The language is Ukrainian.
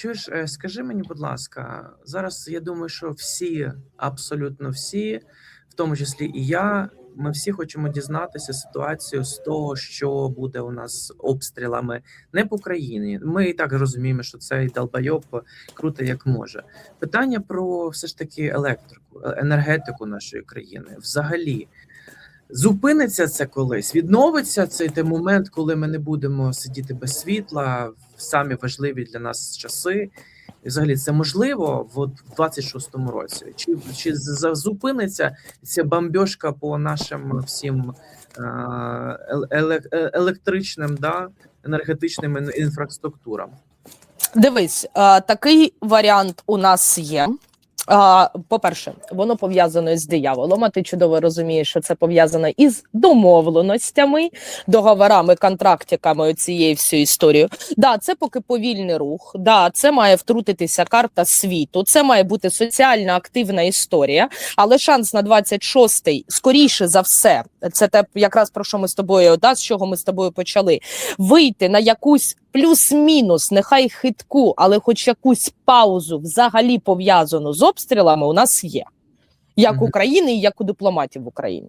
Чуєш, е, скажи мені, будь ласка, зараз я думаю, що всі, абсолютно всі, в тому числі і я, ми всі хочемо дізнатися ситуацію з того, що буде у нас з обстрілами не по країні. Ми і так розуміємо, що цей долбайоб круто як може. Питання про все ж таки електрику, е- енергетику нашої країни. Взагалі, зупиниться це колись, відновиться цей той момент, коли ми не будемо сидіти без світла в самі важливі для нас часи. І взагалі це можливо в от в 26-му році? Чи, чи зупиниться ця бомбьошка по нашим всім електричним да, енергетичним інфраструктурам? Дивись, такий варіант у нас є. А, По-перше, воно пов'язано з дияволом. А ти чудово розумієш, що це пов'язано із домовленостями, договорами, контрактиками цієї всієї історії. Да, це поки повільний рух. Да, це має втрутитися карта світу. Це має бути соціально активна історія. Але шанс на 26-й, скоріше за все, це те, якраз про що ми з тобою, да, з чого ми з тобою почали вийти на якусь плюс-мінус, нехай хитку, але хоч якусь паузу взагалі пов'язану з обстрілами, у нас є. Як. України і як у дипломатів в Україні.